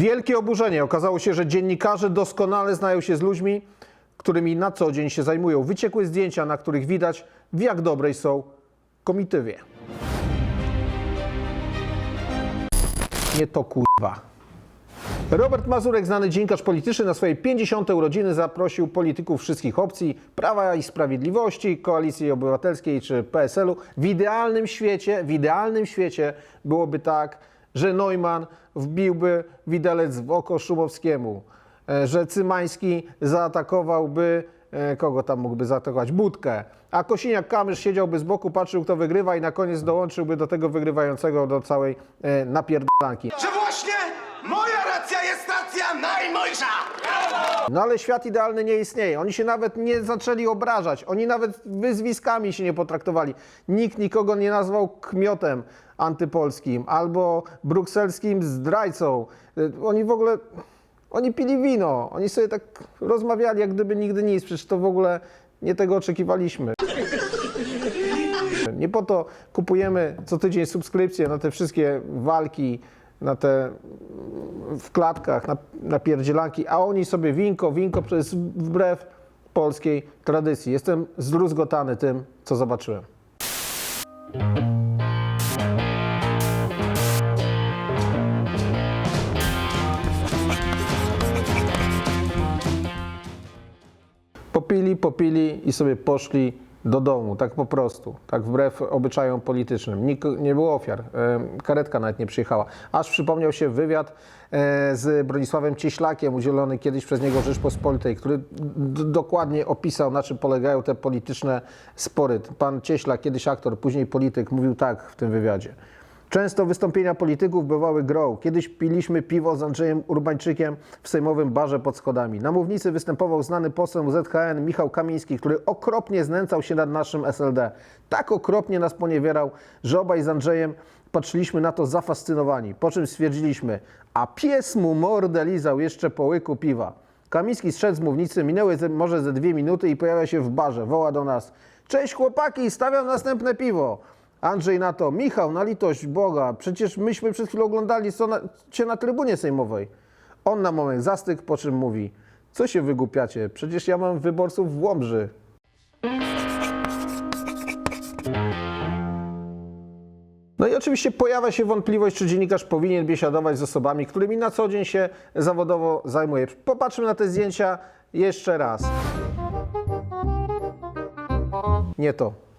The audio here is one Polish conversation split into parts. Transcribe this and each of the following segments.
Wielkie oburzenie. Okazało się, że dziennikarze doskonale znają się z ludźmi, którymi na co dzień się zajmują. Wyciekły zdjęcia, na których widać, w jak dobrej są komitywie. Nie to kurwa. Robert Mazurek, znany dziennikarz polityczny, na swojej 50. urodziny zaprosił polityków wszystkich opcji, Prawa i Sprawiedliwości, Koalicji Obywatelskiej czy PSL-u. W idealnym świecie, w idealnym świecie byłoby tak, że Neumann wbiłby widelec w oko Szumowskiemu, e, że Cymański zaatakowałby, e, kogo tam mógłby zaatakować? Budkę. A Kosiniak-Kamysz siedziałby z boku, patrzył kto wygrywa i na koniec dołączyłby do tego wygrywającego do całej e, napierdalanki. że właśnie moja racja jest racja najmojsza! No ale świat idealny nie istnieje. Oni się nawet nie zaczęli obrażać. Oni nawet wyzwiskami się nie potraktowali. Nikt nikogo nie nazwał kmiotem antypolskim albo brukselskim zdrajcą. Y, Oni w ogóle, oni pili wino. Oni sobie tak rozmawiali, jak gdyby nigdy nic. Przecież to w ogóle nie tego oczekiwaliśmy. Nie po to kupujemy co tydzień subskrypcje na te wszystkie walki, na te w klatkach, na, na a oni sobie winko, winko przez wbrew polskiej tradycji. Jestem zdruzgotany tym, co zobaczyłem. Popili, popili i sobie poszli do domu, tak po prostu, tak wbrew obyczajom politycznym. Nikt, nie było ofiar, e, karetka nawet nie przyjechała. Aż przypomniał się wywiad e, z Bronisławem Cieślakiem, udzielony kiedyś przez niego Rzeczpospolitej, który dokładnie opisał, na czym polegają te polityczne spory. Pan Cieślak, kiedyś aktor, później polityk, mówił tak w tym wywiadzie. Często wystąpienia polityków bywały grą. Kiedyś piliśmy piwo z Andrzejem Urbańczykiem w sejmowym barze pod schodami. Na mównicy występował znany poseł ZKN Michał Kamiński, który okropnie znęcał się nad naszym SLD. Tak okropnie nas poniewierał, że obaj z Andrzejem patrzyliśmy na to zafascynowani. Po czym stwierdziliśmy, a pies mu mordę lizał jeszcze po łyku piwa. Kamiński zszedł z mównicy, minęły ze, może ze dwie minuty i pojawia się w barze. Woła do nas, cześć chłopaki, stawiam następne piwo. Andrzej na to, Michał, na litość Boga, przecież myśmy przed chwilą oglądali co na, cię na trybunie sejmowej. On na moment zastygł, po czym mówi, co się wygłupiacie, przecież ja mam wyborców w Łomży. No i oczywiście pojawia się wątpliwość, czy dziennikarz powinien biesiadować z osobami, którymi na co dzień się zawodowo zajmuje. Popatrzmy na te zdjęcia jeszcze raz. Nie to.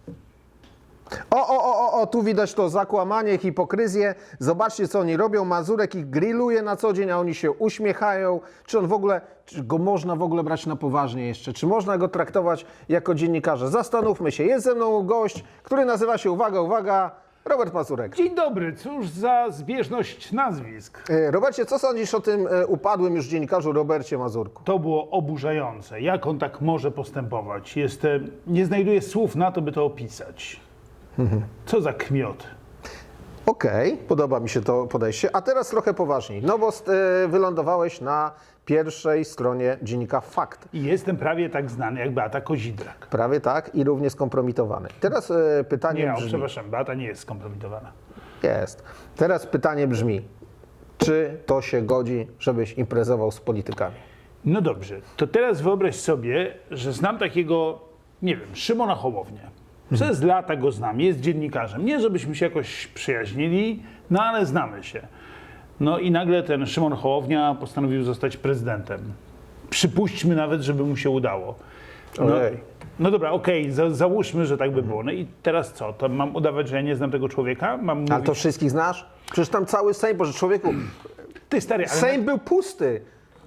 O, o, o, o, o, tu widać to zakłamanie, hipokryzję. Zobaczcie, co oni robią. Mazurek ich grilluje na co dzień, a oni się uśmiechają. Czy on w ogóle, czy go można w ogóle brać na poważnie jeszcze? Czy można go traktować jako dziennikarza? Zastanówmy się. Jest ze mną gość, który nazywa się, uwaga, uwaga, Robert Mazurek. Dzień dobry, cóż za zbieżność nazwisk. E, Robercie, co sądzisz o tym e, upadłym już dziennikarzu Robercie Mazurku? To było oburzające. Jak on tak może postępować? Jestem, nie znajduję słów na to, by to opisać. Co za kmiot. Okej, podoba mi się to podejście. A teraz trochę poważniej. No bo e, wylądowałeś na pierwszej stronie dziennika Fakt. I jestem prawie tak znany jak Beata Kozidrak. Prawie tak i równie skompromitowany. Teraz e, pytanie Nie, brzmi. przepraszam, Beata nie jest skompromitowana. Jest. Teraz pytanie brzmi. Czy to się godzi, żebyś imprezował z politykami? No dobrze, to teraz wyobraź sobie, że znam takiego, nie wiem, Szymona Hołownię. Przez lata go znam, jest dziennikarzem. Nie, żebyśmy się jakoś przyjaźnili, no ale znamy się. No i nagle ten Szymon Hołownia postanowił zostać prezydentem. Przypuśćmy nawet, żeby mu się udało. No, Ojej. no dobra, okej, za, załóżmy, że tak by było. No i teraz co? To mam udawać, że ja nie znam tego człowieka? Mam mówić, Ale to wszystkich znasz? Przecież tam cały Sejm, Boże człowieku, ty stary, ale Sejm był pusty.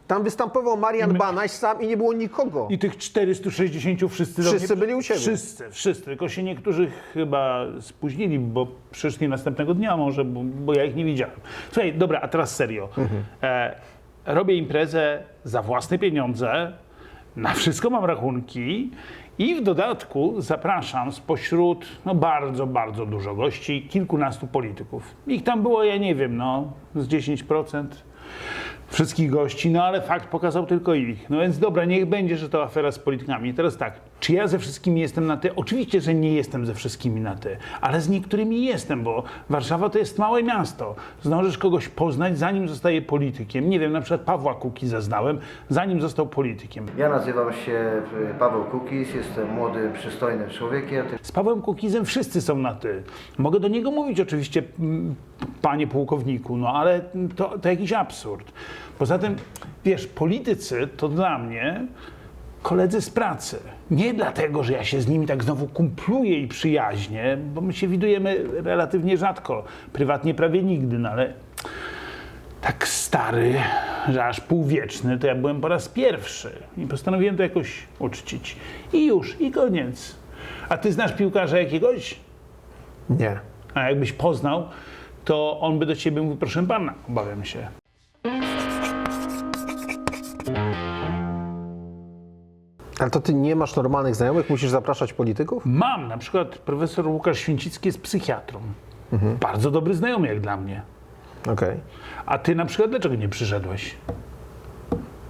Tam występował Marian Banaś sam i nie było nikogo. I tych 460 wszyscy Wszyscy byli u siebie. Wszyscy, wszyscy. Tylko się niektórzy chyba spóźnili, bo przyszli następnego dnia może, bo, bo ja ich nie widziałem. Słuchaj, dobra, a teraz serio. Mhm. E, robię imprezę za własne pieniądze, na wszystko mam rachunki i w dodatku zapraszam spośród no, bardzo, bardzo dużo gości, kilkunastu polityków. Ich tam było, ja nie wiem, no z 10% wszystkich gości, no ale fakt pokazał tylko ich. No więc dobra, niech będzie, że to afera z politykami. Teraz tak, Czy ja ze wszystkimi jestem na ty? Oczywiście, że nie jestem ze wszystkimi na ty, ale z niektórymi jestem, bo Warszawa to jest małe miasto. Zdążysz kogoś poznać, zanim zostaje politykiem. Nie wiem, na przykład Pawła Kukiza znałem, zanim został politykiem. Ja nazywam się e, Paweł Kukis, jestem młodym, przystojnym człowiekiem. Z Pawłem Kukizem wszyscy są na ty. Mogę do niego mówić oczywiście, panie pułkowniku, no ale to, to jakiś absurd. Poza tym, wiesz, politycy to dla mnie koledzy z pracy. Nie dlatego, że ja się z nimi tak znowu kumpluję i przyjaźnię, bo my się widujemy relatywnie rzadko, prywatnie prawie nigdy, no ale tak stary, że aż półwieczny, to ja byłem po raz pierwszy i postanowiłem to jakoś uczcić. I już, i koniec. A ty znasz piłkarza jakiegoś? Nie. A jakbyś poznał, to on by do ciebie mówił, proszę pana, obawiam się. Ale to ty nie masz normalnych znajomych, musisz zapraszać polityków? Mam, na przykład profesor Łukasz Święcicki jest psychiatrą. Bardzo dobry znajomy jak dla mnie. Okej. A ty na przykład dlaczego nie przyszedłeś?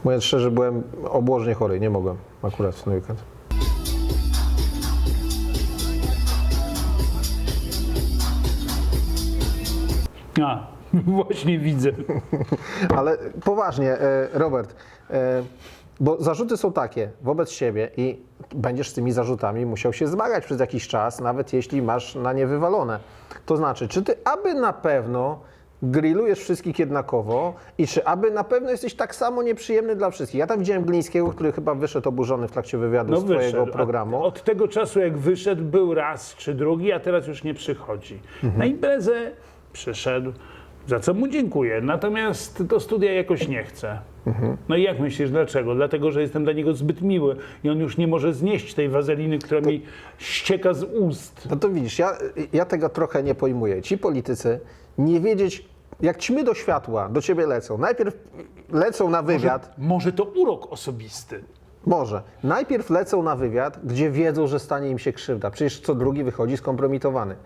Mówiąc szczerze, byłem obłożnie chory, nie mogłem akurat w ten weekend. A, właśnie widzę. Ale poważnie, e, Robert, e, bo zarzuty są takie wobec siebie i będziesz z tymi zarzutami musiał się zmagać przez jakiś czas, nawet jeśli masz na nie wywalone. To znaczy, czy ty aby na pewno grillujesz wszystkich jednakowo i czy aby na pewno jesteś tak samo nieprzyjemny dla wszystkich? Ja tam widziałem Glińskiego, który chyba wyszedł oburzony w trakcie wywiadu z twojego No wyszedł. programu. Od, od tego czasu, jak wyszedł, był raz czy drugi, a teraz już nie przychodzi. Mhm. Na imprezę przyszedł, za co mu dziękuję. Natomiast do studia jakoś nie chce. Mhm. No i jak myślisz, dlaczego? Dlatego, że jestem dla niego zbyt miły i on już nie może znieść tej wazeliny, która mi ścieka z ust. No to widzisz, ja, ja tego trochę nie pojmuję. Ci politycy nie wiedzieć, jak ćmy do światła do ciebie lecą. Najpierw lecą na wywiad, Może to urok osobisty. może. Najpierw lecą na wywiad, gdzie wiedzą, że stanie im się krzywda. Przecież co drugi wychodzi skompromitowany.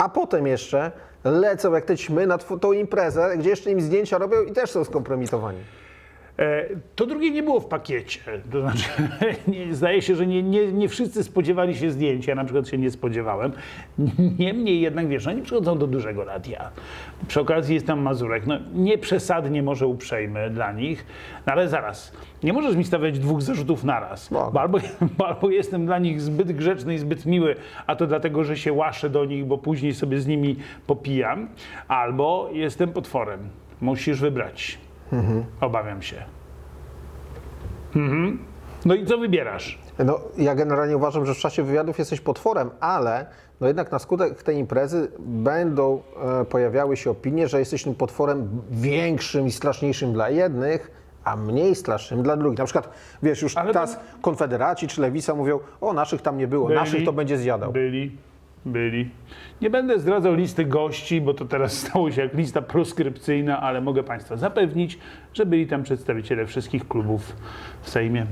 A potem jeszcze lecą jak te ćmy na tą imprezę, gdzie jeszcze im zdjęcia robią i też są skompromitowani. E, To drugie nie było w pakiecie. To znaczy, nie, zdaje się, że nie, nie, nie wszyscy spodziewali się zdjęcia, ja na przykład się nie spodziewałem. Niemniej jednak, wiesz, oni przychodzą do dużego radia. Przy okazji jest tam Mazurek. No, nie przesadnie może uprzejmy dla nich, no, ale zaraz, nie możesz mi stawiać dwóch zarzutów naraz. Mogę. Bo albo, bo albo jestem dla nich zbyt grzeczny i zbyt miły, a to dlatego, że się łaszę do nich, bo później sobie z nimi popijam, albo jestem potworem. Musisz wybrać. Obawiam się. Mhm. No i co wybierasz? No, ja generalnie uważam, że w czasie wywiadów jesteś potworem, ale no jednak na skutek tej imprezy będą e, pojawiały się opinie, że jesteś tym potworem większym i straszniejszym dla jednych, a mniej strasznym dla drugich. Na przykład, wiesz, już Ale teraz Konfederaci czy Lewica mówią, o naszych tam nie było, naszych to będzie zjadał. Byli, byli. Nie będę zdradzał listy gości, bo to teraz stało się jak lista proskrypcyjna, ale mogę Państwa zapewnić, że byli tam przedstawiciele wszystkich klubów w Sejmie.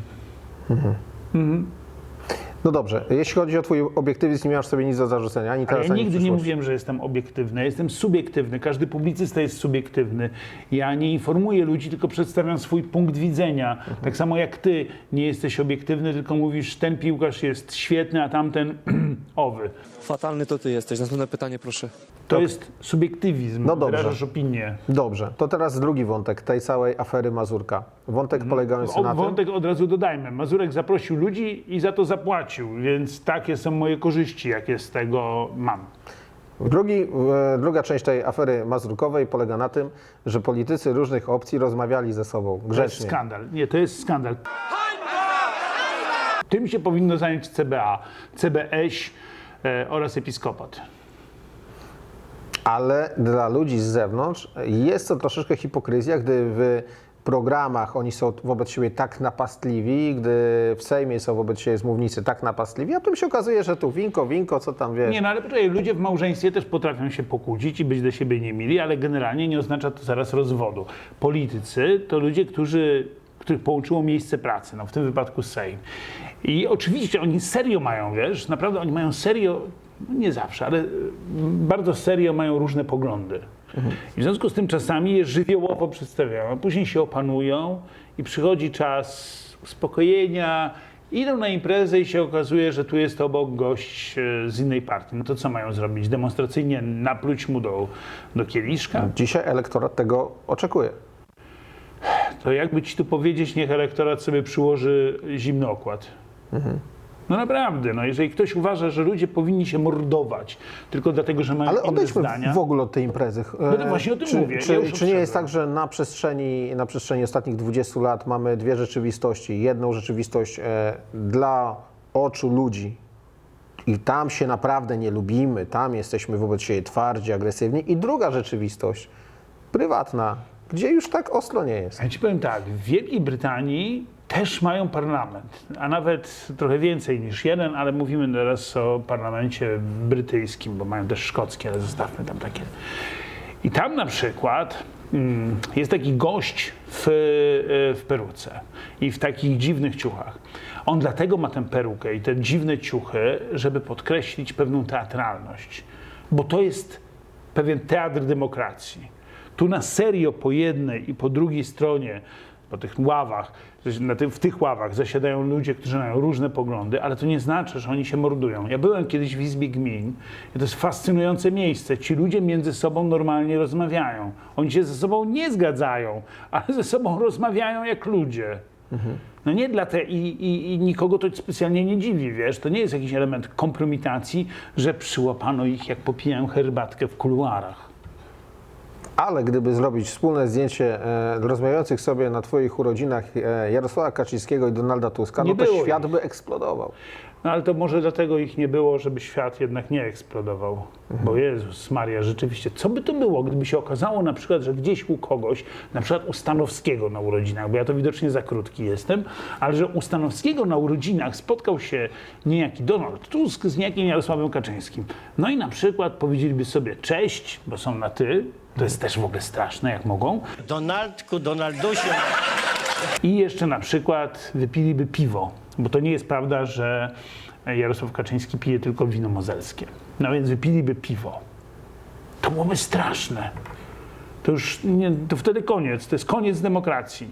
No dobrze, jeśli chodzi o twój obiektywizm, nie masz sobie nic do zarzucenia, ani Ale teraz, ja ani nigdy nie mówiłem, że jestem obiektywny. Ja Jestem subiektywny. Każdy publicysta jest subiektywny. Ja nie informuję ludzi, tylko przedstawiam swój punkt widzenia. Tak samo jak ty nie jesteś obiektywny, tylko mówisz, ten piłkarz jest świetny, a tamten owy. Fatalny to ty jesteś. Następne pytanie, proszę. To jest subiektywizm. No dobrze. Wyrażasz opinię. Dobrze, to teraz drugi wątek tej całej afery Mazurka. Wątek polegający O, na tym... wątek od razu dodajmy. Mazurek zaprosił ludzi i za to zapłacił, więc takie są moje korzyści, jakie z tego mam. Drugi, druga część tej afery mazurkowej polega na tym, że politycy różnych opcji rozmawiali ze sobą To jest grzecznie. skandal. Nie, to jest skandal. Tym się powinno zająć CBA, CBŚ e, oraz Episkopat. Ale dla ludzi z zewnątrz jest to troszeczkę hipokryzja, gdy w programach oni są wobec siebie tak napastliwi, gdy w Sejmie są wobec siebie z mównicy tak napastliwi, a potem się okazuje, że tu winko, winko, co tam wiesz. Nie, no ale poczekaj, ludzie w małżeństwie też potrafią się pokłócić i być do siebie niemili, ale generalnie nie oznacza to zaraz rozwodu. Politycy to ludzie, którzy, których połączyło miejsce pracy, no w tym wypadku Sejm. I oczywiście oni serio mają, wiesz, naprawdę oni mają serio, no nie zawsze, ale y, bardzo serio mają różne poglądy. I w związku z tym czasami je żywiołowo przedstawiają, a później się opanują i przychodzi czas uspokojenia Idą na imprezę i się okazuje, że tu jest obok gość e, z innej partii. No to co mają zrobić? Demonstracyjnie napluć mu do, do kieliszka? Dzisiaj elektorat tego oczekuje. To jakby ci tu powiedzieć, niech elektorat sobie przyłoży zimny okład. No naprawdę, no jeżeli ktoś uważa, że ludzie powinni się mordować tylko dlatego, że mają Ale inne odejdźmy zdania. w ogóle od tej imprezy. No to właśnie o tym czy, mówię, Czy, ja czy nie jest tak, że na przestrzeni, na przestrzeni ostatnich 20 lat mamy dwie rzeczywistości? Jedną rzeczywistość e, dla oczu ludzi i tam się naprawdę nie lubimy, tam jesteśmy wobec siebie twardzi, agresywni i druga rzeczywistość, prywatna, gdzie już tak ostro nie jest. Ja ci powiem tak, w Wielkiej Brytanii też mają parlament, a nawet trochę więcej niż jeden, ale mówimy teraz o parlamencie brytyjskim, bo mają też szkockie, ale zostawmy tam takie. I tam na przykład mm, jest taki gość w, e, w peruce i w takich dziwnych ciuchach. On dlatego ma tę perukę i te dziwne ciuchy, żeby podkreślić pewną teatralność, bo to jest pewien teatr demokracji. Tu na serio po jednej i po drugiej stronie, po tych ławach, na tym, w tych ławach zasiadają ludzie, którzy mają różne poglądy, ale to nie znaczy, że oni się mordują. Ja byłem kiedyś w Izbie Gmin i to jest fascynujące miejsce. Ci ludzie między sobą normalnie rozmawiają. Oni się ze sobą nie zgadzają, ale ze sobą rozmawiają jak ludzie. No nie dla te, i, i, i nikogo to specjalnie nie dziwi, wiesz, to nie jest jakiś element kompromitacji, że przyłapano ich jak popijają herbatkę w kuluarach. Ale gdyby zrobić wspólne zdjęcie e, rozmawiających sobie na Twoich urodzinach e, Jarosława Kaczyńskiego i Donalda Tuska, Nie no to świat ich. by eksplodował. No ale to może dlatego ich nie było, żeby świat jednak nie eksplodował. Bo Jezus Maria, rzeczywiście, co by to było, gdyby się okazało na przykład, że gdzieś u kogoś, na przykład u Stanowskiego na urodzinach, bo ja to widocznie za krótki jestem, ale że u Stanowskiego na urodzinach spotkał się niejaki Donald Tusk z niejakim Jarosławem Kaczyńskim. No i na przykład powiedzieliby sobie cześć, bo są na ty, to jest też w ogóle straszne, jak mogą. Donaldku, Donaldusiu. I jeszcze na przykład wypiliby piwo, bo to nie jest prawda, że Jarosław Kaczyński pije tylko wino mozelskie. No więc wypiliby piwo. To byłoby straszne. To już nie, to wtedy koniec, to jest koniec demokracji.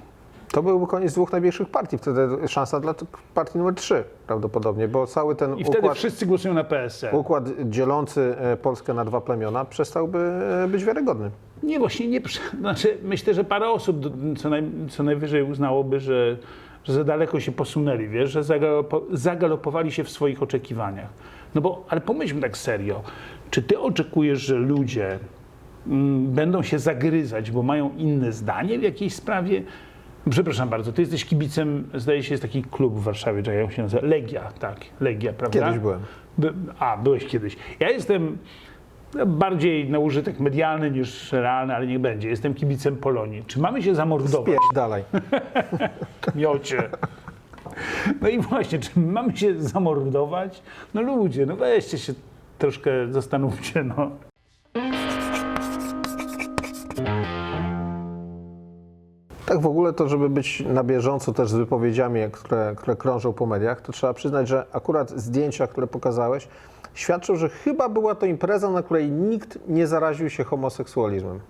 To byłby koniec dwóch największych partii, wtedy szansa dla partii numer 3 prawdopodobnie, bo cały ten I wtedy układ, wszyscy głosują na PSL. układ dzielący e, Polskę na dwa plemiona przestałby e, być wiarygodny. Nie, właśnie nie. prze- Znaczy, myślę, że parę osób do- co, naj, co najwyżej uznałoby, że, że za daleko się posunęli, wiesz, że zagalopo, zagalopowali się w swoich oczekiwaniach. No bo, ale pomyślmy tak serio. Czy ty oczekujesz, że ludzie mm, będą się zagryzać, bo mają inne zdanie w jakiejś sprawie? Przepraszam bardzo, ty jesteś kibicem, zdaje się, jest taki klub w Warszawie, czekaj, jak się nazywa? Legia, tak, Legia, prawda? Kiedyś byłem. By, a, byłeś kiedyś. Ja jestem bardziej na użytek medialny niż realny, ale niech będzie. Jestem kibicem Polonii. Czy mamy się zamordować Pierdź dalej. miocie? No i właśnie, czy mamy się zamordować? No ludzie, no weźcie się troszkę zastanówcie, no. Tak w ogóle to, żeby być na bieżąco też z wypowiedziami, które, które krążą po mediach, to trzeba przyznać, że akurat zdjęcia, które pokazałeś, świadczą, że chyba była to impreza, na której nikt nie zaraził się homoseksualizmem.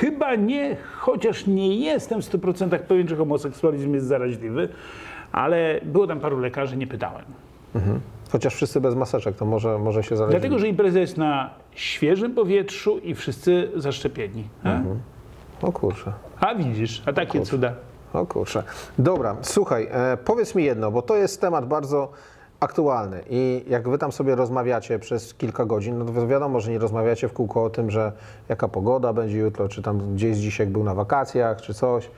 Chyba nie, chociaż nie jestem w 100% pewien, czy homoseksualizm jest zaraźliwy, ale było tam paru lekarzy, nie pytałem. Chociaż wszyscy bez maseczek, to może, może się zarazić. Dlatego, że impreza jest na świeżym powietrzu i wszyscy zaszczepieni. A? O kurczę. A widzisz, a takie cuda. O kurczę. Dobra, słuchaj, e, powiedz mi jedno, bo to jest temat bardzo aktualny i jak wy tam sobie rozmawiacie przez kilka godzin, no to wiadomo, że nie rozmawiacie w kółko o tym, że jaka pogoda będzie jutro, czy tam gdzieś dzisiaj był na wakacjach, czy coś.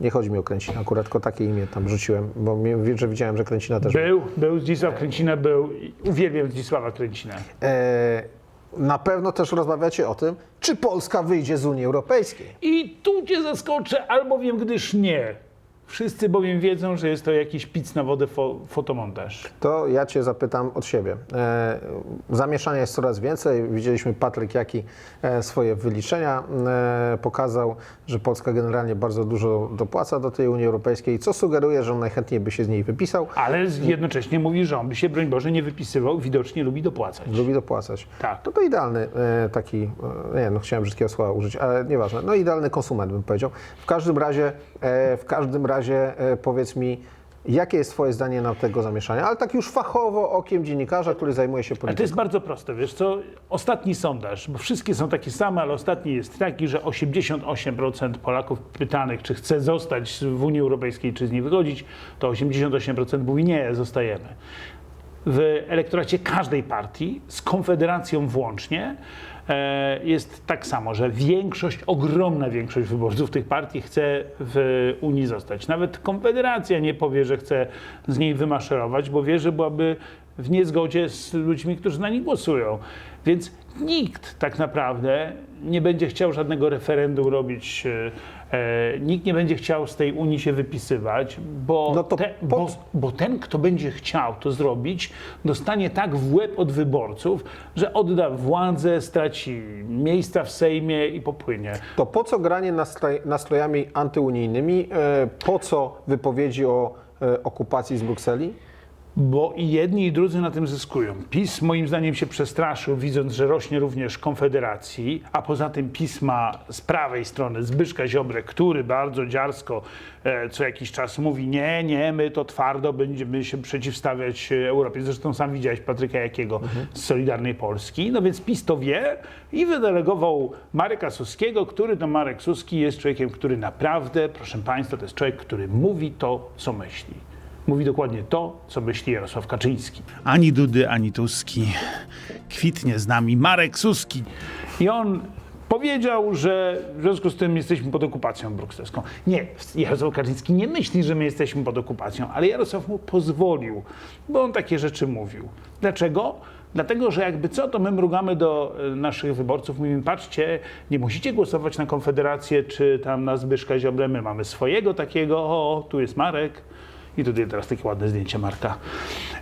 Nie chodzi mi o Kręcina, akurat tylko takie imię tam rzuciłem, bo mi- że widziałem, że Kręcina też Był, był Zdzisław Kręcina, był. Uwielbiam Zdzisława Kręcina. E, na pewno też rozmawiacie o tym, czy Polska wyjdzie z Unii Europejskiej. I tu cię zaskoczę, albowiem gdyż nie. Wszyscy bowiem wiedzą, że jest to jakiś pic na wodę fo fotomontaż. To ja Cię zapytam od siebie. E, zamieszania jest coraz więcej. Widzieliśmy Patryk Jaki e, swoje wyliczenia e, pokazał, że Polska generalnie bardzo dużo dopłaca do tej Unii Europejskiej, co sugeruje, że on najchętniej by się z niej wypisał. Ale jednocześnie mówi, że on by się, broń Boże, nie wypisywał, widocznie lubi dopłacać. Lubi dopłacać. Tak. No to idealny e, taki, e, nie no chciałem brzydkiego słowa użyć, ale nieważne. No idealny konsument bym powiedział. W każdym razie, e, w każdym razie e, powiedz mi, Jakie jest Twoje zdanie na tego zamieszania? Ale tak już fachowo, okiem dziennikarza, który zajmuje się Ale to polityką. jest bardzo proste, wiesz co, ostatni sondaż, bo wszystkie są takie same, ale ostatni jest taki, że 88% Polaków pytanych, czy chce zostać w Unii Europejskiej, czy z niej wychodzić, to 88% mówi nie, zostajemy. W elektoracie każdej partii, z Konfederacją włącznie, jest tak samo, że większość, ogromna większość wyborców tych partii chce w Unii zostać. Nawet Konfederacja nie powie, że chce z niej wymaszerować, bo wie, że byłaby w niezgodzie z ludźmi, którzy na nich głosują. Więc nikt tak naprawdę nie będzie chciał żadnego referendum robić, e, e, nikt nie będzie chciał z tej Unii się wypisywać, bo, No te, bo, bo ten, kto będzie chciał to zrobić, dostanie tak w łeb od wyborców, że odda władzę, straci miejsca w Sejmie i popłynie. To po co granie nastroj, nastrojami antyunijnymi? E, Po co wypowiedzi o e, okupacji z Brukseli? Bo i jedni i drudzy na tym zyskują. PiS moim zdaniem się przestraszył, widząc, że rośnie również Konfederacji, a poza tym PiS ma z prawej strony Zbyszka Ziobrę, który bardzo dziarsko e, co jakiś czas mówi nie, nie, my to twardo będziemy się przeciwstawiać e, Europie. Zresztą sam widziałeś Patryka Jakiego z Solidarnej Polski. No więc PiS to wie i wydelegował Mareka Suskiego, który to Marek Suski jest człowiekiem, który naprawdę, proszę Państwa, to jest człowiek, który mówi to, co myśli. Mówi dokładnie to, co myśli Jarosław Kaczyński. Ani Dudy, ani Tuski. Kwitnie z nami Marek Suski. I on powiedział, że w związku z tym jesteśmy pod okupacją brukselską. Nie, Jarosław Kaczyński nie myśli, że my jesteśmy pod okupacją, ale Jarosław mu pozwolił, bo on takie rzeczy mówił. Dlaczego? Dlatego, że jakby co, to my mrugamy do e, naszych wyborców, mówimy, patrzcie, nie musicie głosować na Konfederację czy tam na Zbyszka Ziobrę, my mamy swojego takiego, o, tu jest Marek, i tutaj teraz takie ładne zdjęcie Marka.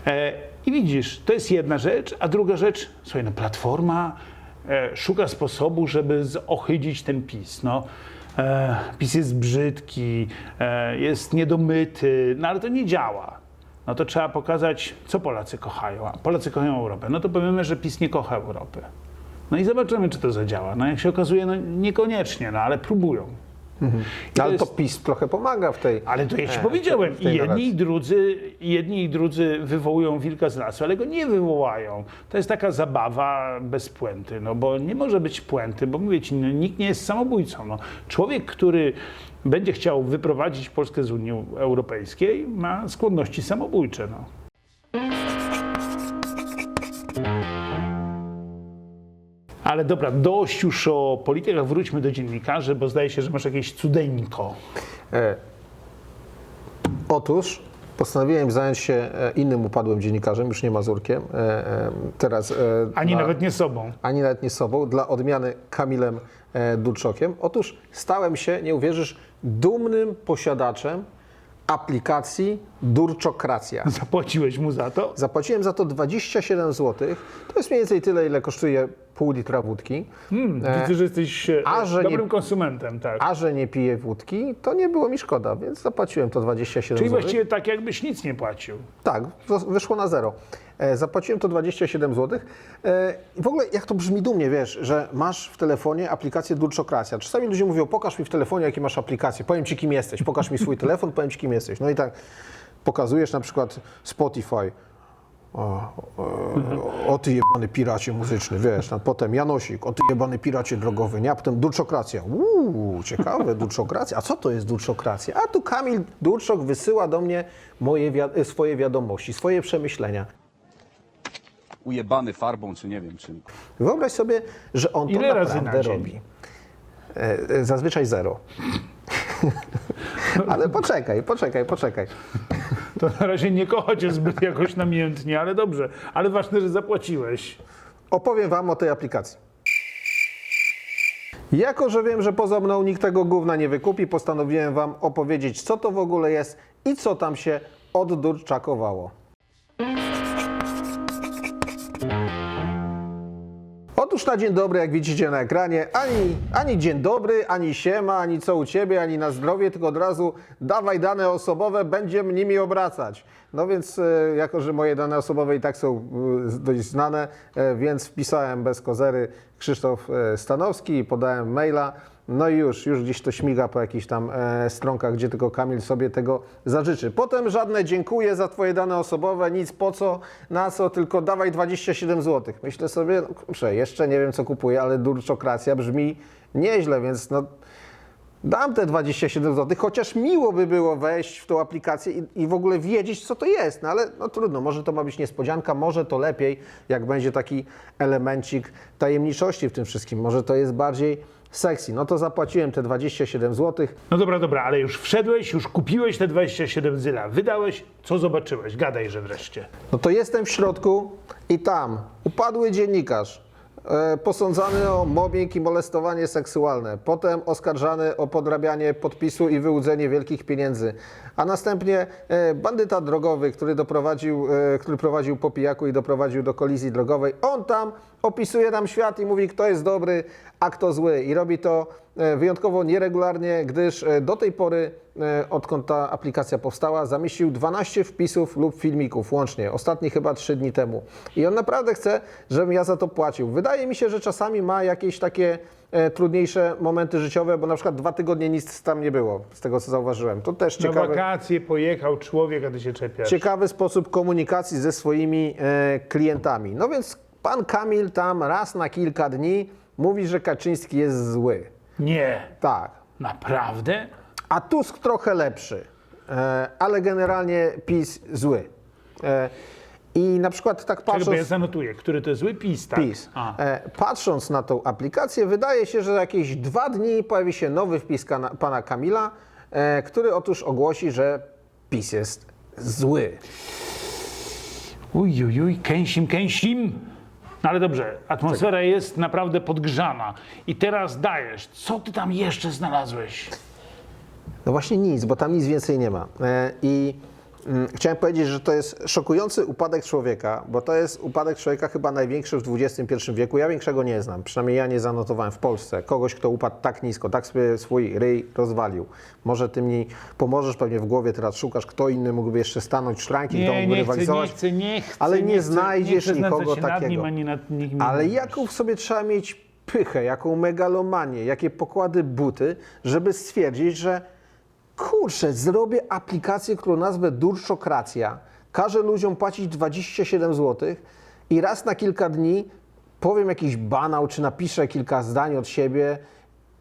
E, I widzisz, to jest jedna rzecz, a druga rzecz, słuchaj, no Platforma e, szuka sposobu, żeby zohydzić ten PiS. No, e, PiS jest brzydki, e, jest niedomyty, no ale to nie działa. No to trzeba pokazać, co Polacy kochają. A Polacy kochają Europę. No to powiemy, że PiS nie kocha Europy. No i zobaczymy, czy to zadziała. No jak się okazuje, no niekoniecznie, no ale próbują. I Ale to jest- PiS trochę pomaga w tej. ale to ja ci e, powiedziałem, jedni narracji. i, drudzy, jedni i drudzy wywołują wilka z lasu, ale go nie wywołają. To jest taka zabawa bez puenty, no bo nie może być puenty, bo mówię ci, no, nikt nie jest samobójcą. No. Człowiek, który będzie chciał wyprowadzić Polskę z Unii Europejskiej, ma skłonności samobójcze. No. Ale dobra, dość już o politykach, wróćmy do dziennikarzy, bo zdaje się, że masz jakieś cudeńko. E, Otóż postanowiłem zająć się e, innym upadłym dziennikarzem, już nie Mazurkiem. e, e, Teraz. e, Ani dla- nawet nie sobą. ani nawet nie sobą, dla odmiany Kamilem e, Durczokiem. Otóż stałem się, nie uwierzysz, dumnym posiadaczem aplikacji Durczokracja. Zapłaciłeś mu za to? Zapłaciłem za to 27 zł. To jest mniej więcej tyle, ile kosztuje pół litra wódki. Widzę, że jesteś e, a że dobrym nie- konsumentem, tak. A że nie piję wódki, to nie było mi szkoda, więc zapłaciłem to 27 Czyli zł. właściwie tak, jakbyś nic nie płacił. Tak, wyszło na zero. E, Zapłaciłem to 27 zł. E, I w ogóle jak to brzmi dumnie, wiesz, że masz w telefonie aplikację Durczokracja. Czasami ludzie mówią, pokaż mi w telefonie, jakie masz aplikacje. Powiem ci, kim jesteś. Pokaż mi swój telefon, powiem ci, kim jesteś. No i tak pokazujesz na przykład Spotify. O, o, o ty jebany piracie muzyczny, wiesz, tam potem Janosik, o ty jebany piracie drogowy, nie? A potem Durczokracja. Uuu, ciekawe, Durczokracja. A co to jest Durczokracja? A tu Kamil Durczok wysyła do mnie moje swoje wiadomości, swoje przemyślenia. Ujebany farbą, czy nie wiem czym. Wyobraź sobie, że on to Ile razy naprawdę na dzień? robi. E, e, Zazwyczaj zero. Ale poczekaj, poczekaj, poczekaj. To na razie nie kocha cię zbyt jakoś namiętnie, ale dobrze. Ale ważne, że zapłaciłeś. Opowiem Wam o tej aplikacji. Jako, że wiem, że poza mną nikt tego gówna nie wykupi, postanowiłem Wam opowiedzieć, co to w ogóle jest i co tam się oddurczakowało. Otóż na dzień dobry, jak widzicie na ekranie, ani, ani dzień dobry, ani siema, ani co u ciebie, ani na zdrowie, tylko od razu dawaj dane osobowe, będziemy nimi obracać. No więc, e, jako że moje dane osobowe i tak są e, dość znane, e, więc wpisałem bez kozery Krzysztof Stanowski i podałem maila No i już, już gdzieś to śmiga po jakichś tam e, stronkach, gdzie tylko Kamil sobie tego zażyczy. Potem żadne dziękuję za twoje dane osobowe, nic po co, na co, tylko dawaj 27 zł. Myślę sobie, no kurczę, jeszcze nie wiem co kupuję, ale durczokracja brzmi nieźle, więc no dam te 27 zł, chociaż miło by było wejść w tą aplikację i, i w ogóle wiedzieć, co to jest. No ale no trudno, może to ma być niespodzianka, może to lepiej, jak będzie taki elemencik tajemniczości w tym wszystkim. Może to jest bardziej sexy. No to zapłaciłem te 27 zł. No dobra, dobra, ale już wszedłeś, już kupiłeś te 27 zyla, wydałeś, co zobaczyłeś? Gadajże wreszcie. No to jestem w środku i tam upadły dziennikarz. E, posądzany o mobbing i molestowanie seksualne, potem oskarżany o podrabianie podpisu i wyłudzenie wielkich pieniędzy, a następnie e, bandyta drogowy, który, doprowadził, e, który prowadził po pijaku i doprowadził do kolizji drogowej. On tam opisuje nam świat i mówi, kto jest dobry, a kto zły. I robi to e, wyjątkowo nieregularnie, gdyż e, do tej pory, e, odkąd ta aplikacja powstała, zamieścił 12 wpisów lub filmików łącznie. Ostatni chyba 3 dni temu. I on naprawdę chce, żebym ja za to płacił. Wydaje mi się, że czasami ma jakieś takie trudniejsze momenty życiowe, bo na przykład dwa tygodnie nic tam nie było, z tego co zauważyłem. To też Na ciekawe. wakacje pojechał człowiek, a ty się czepiasz. Ciekawy sposób komunikacji ze swoimi klientami. No więc pan Kamil tam raz na kilka dni mówi, że Kaczyński jest zły. Nie, Tak. naprawdę? A Tusk trochę lepszy, e, ale generalnie PiS zły. E, I na przykład tak Czekaj, bo ja patrząc... zanotuję, który to zły PiS, tak? PiS. A. E, patrząc na tą aplikację, wydaje się, że za jakieś dwa dni pojawi się nowy wpis pana Kamila, który otóż ogłosi, że PiS jest zły. Uj, uj, uj, kęsim, kęsim. No ale dobrze, atmosfera jest naprawdę podgrzana. I teraz dajesz, co ty tam jeszcze znalazłeś? No właśnie nic, bo tam nic więcej nie ma. E, I chciałem powiedzieć, że to jest szokujący upadek człowieka, bo to jest upadek człowieka chyba największy w XXI wieku. Ja większego nie znam, przynajmniej ja nie zanotowałem w Polsce kogoś, kto upadł tak nisko, tak sobie swój ryj rozwalił. Może ty mi pomożesz, pewnie w głowie teraz szukasz, kto inny mógłby jeszcze stanąć w szranki w domu, Nie, nie chcę, nie rywalizować. chcę, nie chcę. Ale nie, chcę, znajdziesz nie nikogo takiego. nim, ani nad nikim Ale jaką w sobie trzeba mieć pychę, jaką megalomanię, jakie pokłady buty, żeby stwierdzić, że kurczę, zrobię aplikację, którą nazwę Durszokracja, każę ludziom płacić 27 zł i raz na kilka dni powiem jakiś banał, czy napiszę kilka zdań od siebie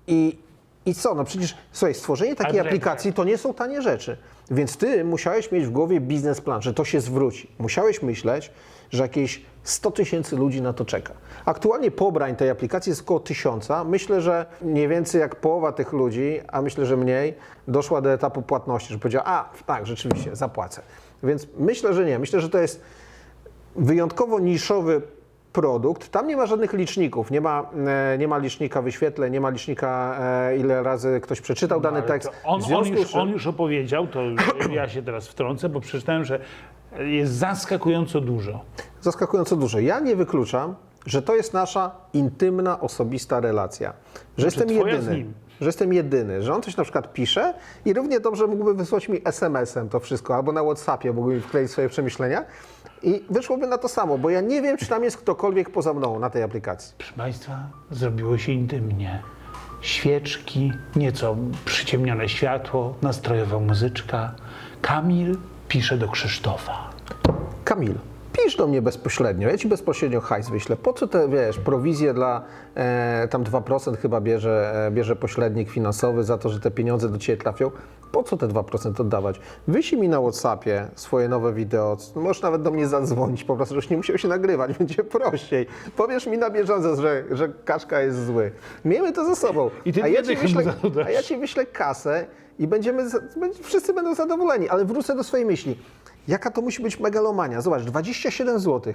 i, i co? No przecież, słuchaj, stworzenie takiej aplikacji to nie są tanie rzeczy. Więc ty musiałeś mieć w głowie biznesplan, że to się zwróci. Musiałeś myśleć, że jakieś 100 tysięcy ludzi na to czeka. Aktualnie pobrań tej aplikacji jest około tysiąca. Myślę, że mniej więcej jak połowa tych ludzi, a myślę, że mniej, doszła do etapu płatności, że powiedziała, a tak, rzeczywiście, zapłacę. Więc myślę, że nie. Myślę, że to jest wyjątkowo niszowy produkt. Tam nie ma żadnych liczników, nie ma, e, nie ma licznika wyświetleń, nie ma licznika, e, ile razy ktoś przeczytał dany Ale tekst. On, on, już, on już opowiedział, to ja się teraz wtrącę, bo przeczytałem, że jest zaskakująco dużo. zaskakująco dużo. Ja nie wykluczam, że to jest nasza intymna, osobista relacja. Że jestem Znaczy, z jedyny. Że jestem jedyny, że on coś na przykład pisze i równie dobrze mógłby wysłać mi SMS-em to wszystko, albo na Whatsappie mógłby mi wkleić swoje przemyślenia i wyszłoby na to samo, bo ja nie wiem, czy tam jest ktokolwiek poza mną na tej aplikacji. Proszę Państwa, zrobiło się intymnie. Świeczki, nieco przyciemnione światło, nastrojowa muzyczka. Kamil pisze do Krzysztofa. Kamil, pisz do mnie bezpośrednio, ja ci bezpośrednio hajs wyślę. Po co te, wiesz, prowizje dla, e, tam 2% chyba bierze, e, bierze pośrednik finansowy za to, że te pieniądze do ciebie trafią. Po co te 2% oddawać? Wyślij mi na Whatsappie swoje nowe wideo, możesz nawet do mnie zadzwonić, po prostu, żebyś nie musiał się nagrywać, będzie prościej. Powiesz mi na bieżąco, że, że Kaszka jest zły. Miejmy to ze sobą. I ty a, ja ci wyślę, a ja ci wyślę kasę i będziemy, wszyscy będą zadowoleni, ale wrócę do swojej myśli. Jaka to musi być megalomania? Zobacz, 27 zł.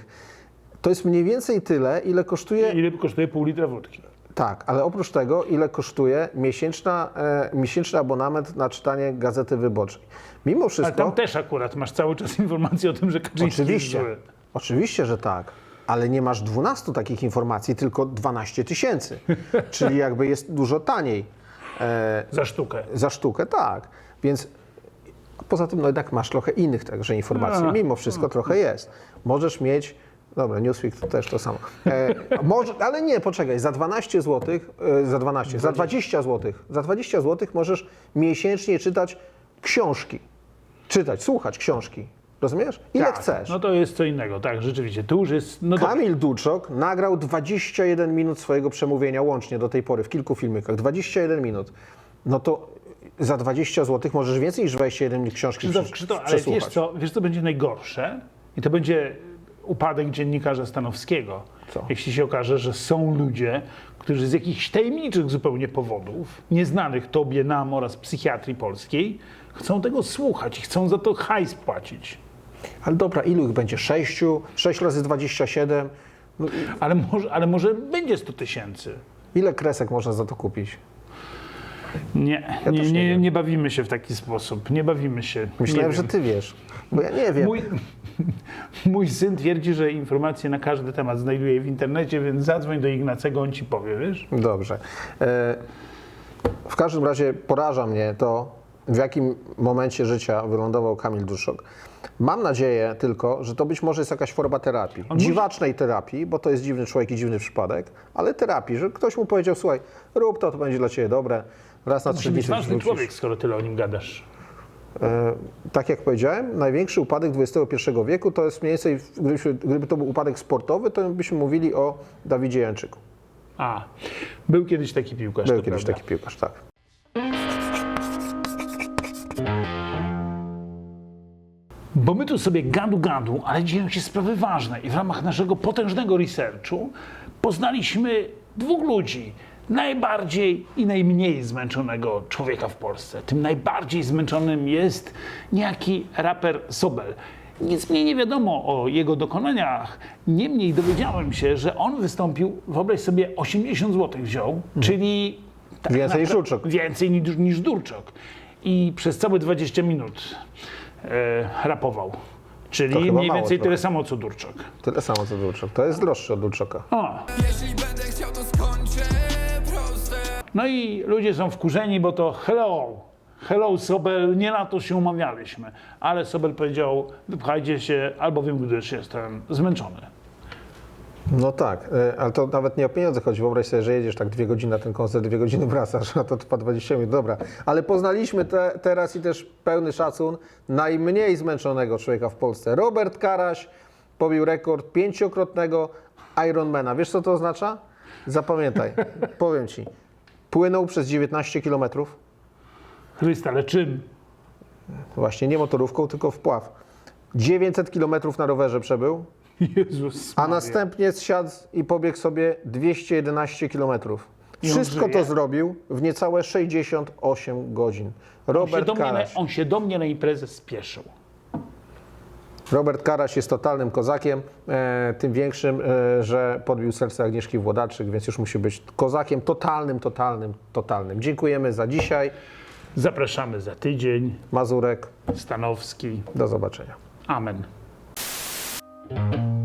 To jest mniej więcej tyle, ile kosztuje. Ile kosztuje pół litra wódki? Tak, ale oprócz tego, ile kosztuje miesięczna, e, miesięczny abonament na czytanie gazety wyborczej. Mimo Ale wszystko. tam też akurat masz cały czas informację o tym, że Kaczyński Oczywiście, jest zły. oczywiście, że tak. Ale nie masz 12 takich informacji, tylko 12 tysięcy. Czyli jakby jest dużo taniej. E, Za sztukę. Za sztukę, tak. Więc poza tym, no jednak masz trochę innych także informacji. A. Mimo wszystko trochę jest. Możesz mieć Dobra, Newsweek to też to samo. E, może, ale nie, poczekaj, za 12 zł, e, za 12, za 20 zł, za 20 zł możesz miesięcznie czytać książki. Czytać, słuchać książki. Rozumiesz? Ile Tak, chcesz. No to jest co innego, tak, rzeczywiście. Tu już jest. No. Kamil Duczok nagrał 21 minut swojego przemówienia łącznie do tej pory w kilku filmikach. 21 minut. No to za 20 zł możesz więcej niż 21 minut książki Krzysztof, Krzysztof, ale wiesz co, wiesz co będzie najgorsze? I to będzie upadek dziennikarza Stanowskiego. Co? Jeśli się okaże, że są ludzie, którzy z jakichś tajemniczych zupełnie powodów, nieznanych tobie, nam oraz psychiatrii polskiej, chcą tego słuchać i chcą za to hajs płacić. Ale dobra, ilu ich będzie? 6? 6 razy 27? No, Ale może, ale może będzie 100 tysięcy. ile kresek można za to kupić? Nie, Ja nie, też nie nie, wiem. nie bawimy się w taki sposób. Nie bawimy się. Myślałem, nie że wiem. ty wiesz. Bo ja nie wiem. Mój, mój syn twierdzi, że informacje na każdy temat znajduje w internecie, więc zadzwoń do Ignacego, on ci powie, wiesz? Dobrze. E, W każdym razie poraża mnie to, w jakim momencie życia wylądował Kamil Duszok. Mam nadzieję tylko, że to być może jest jakaś forma terapii. Dziwacznej terapii, bo to jest dziwny człowiek i dziwny przypadek, ale terapii, że ktoś mu powiedział, słuchaj, rób to, to będzie dla ciebie dobre. Raz na trzy dni sobie ważny człowiek, skoro tyle o nim gadasz. E, tak jak powiedziałem, największy upadek XXI wieku to jest mniej więcej, gdybyśmy, gdyby to był upadek sportowy, to byśmy mówili o Dawidzie Janczyku. A, był kiedyś taki piłkarz. Był to kiedyś prawda. taki piłkarz, tak. Bo my tu sobie gadu gadu, ale dzieją się sprawy ważne i w ramach naszego potężnego researchu poznaliśmy dwóch ludzi. Najbardziej i najmniej zmęczonego człowieka w Polsce. Tym najbardziej zmęczonym jest niejaki raper Sobel. Nic mnie nie wiadomo o jego dokonaniach. Niemniej dowiedziałem się, że on wystąpił, wyobraź sobie, 80 zł wziął, czyli tak Więcej niż Durczok. Więcej niż, niż Durczok. I przez całe 20 minut rapował. To Czyli mniej więcej tyle samo co Durczok. Tyle samo co Durczok. To jest droższe od Durczoka. O. Jeśli będę chciał, to skończę proste No i ludzie są wkurzeni, bo to hello. Hello Sobel, nie na to się umawialiśmy. Ale Sobel powiedział, wypchajcie się, albowiem gdyż jestem zmęczony. No tak, e, ale to nawet nie o pieniądze chodzi. Wyobraź sobie, że jedziesz tak dwie godziny na ten koncert, dwie godziny wracasz, a to trwa 20 minut. Dobra, ale poznaliśmy te, teraz i też pełny szacun najmniej zmęczonego człowieka w Polsce. Robert Karaś pobił rekord pięciokrotnego Ironmana. Wiesz co to oznacza? Zapamiętaj, powiem ci. Płynął przez 19 kilometrów. Chryste, ale czym? Właśnie nie motorówką, tylko wpław. 900 kilometrów na rowerze przebył, Jezus a Maria. następnie zsiadł i pobiegł sobie 211 kilometrów. I on Wszystko to zrobił w niecałe 68 godzin. on się, Robert do mnie na, on się do mnie na imprezę spieszył. Robert Karaś jest totalnym kozakiem, e, tym większym, e, że podbił serce Agnieszki Włodarczyk, więc już musi być kozakiem totalnym, totalnym, totalnym. Dziękujemy za dzisiaj. Zapraszamy za tydzień. Mazurek, Stanowski. do zobaczenia. Amen. Thank you.